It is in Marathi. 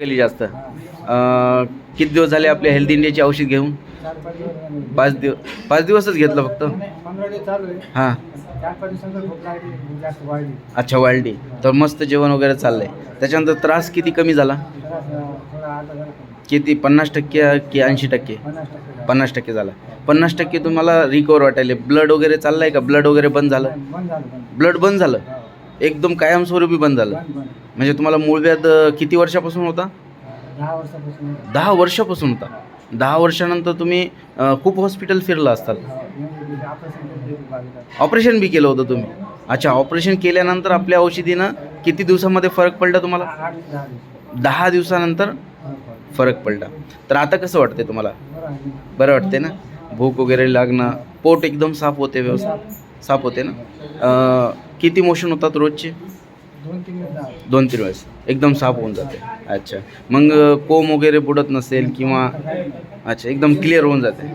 केली जास्त. किती दिवस झाले आपल्या हेल्थ इंडियाची औषध घेऊन? पाच दिवस पाच दिवसच घेतलं फक्त? हां. अच्छा वाळली तर मस्त जेवण वगैरे चाललंय. त्याच्यानंतर त्रास किती कमी झाला? किती? पन्नास टक्के की ऐंशी टक्के? पन्नास टक्के झालं. पन्नास टक्के झाला पन्नास टक्के तुम्हाला रिकवर वाटायले. ब्लड वगैरे चाललंय का? ब्लड वगैरे बंद झालं? ब्लड बंद झालं? एकदम कायमस्वरूपी बंद झालं. बंद बंद. म्हणजे तुम्हाला मूळव्याध अं, किती वर्षापासून होता? दहा वर्षापासून. दहा वर्षापासून होता. दहा वर्षानंतर तुम्ही अं, खूप हॉस्पिटल फिरला असताल. हो, म्हणजे ऑपरेशन केलं बाजूला. ऑपरेशन बी केलं होतं तुम्ही. अच्छा ऑपरेशन केल्यानंतर आपल्या औषधीनं किती दिवसामध्ये फरक पडला तुम्हाला? आठ दहा दिवस. दहा दिवसानंतर फरक पडला. फरक पडला. तर आता कसं वाटते तुम्हाला? बरं आहे. बरं वाटते ना? भूक वगैरे लागणं पोट एकदम साफ होते व्यवस्थित. साफ होते ना? किती मोशन होतात रोजचे? दोन तीन वेळेस. एकदम साफ होऊन जाते. अच्छा. मग कोम वगैरे बुडत नसेल किंवा अच्छा एकदम क्लिअर होऊन जाते.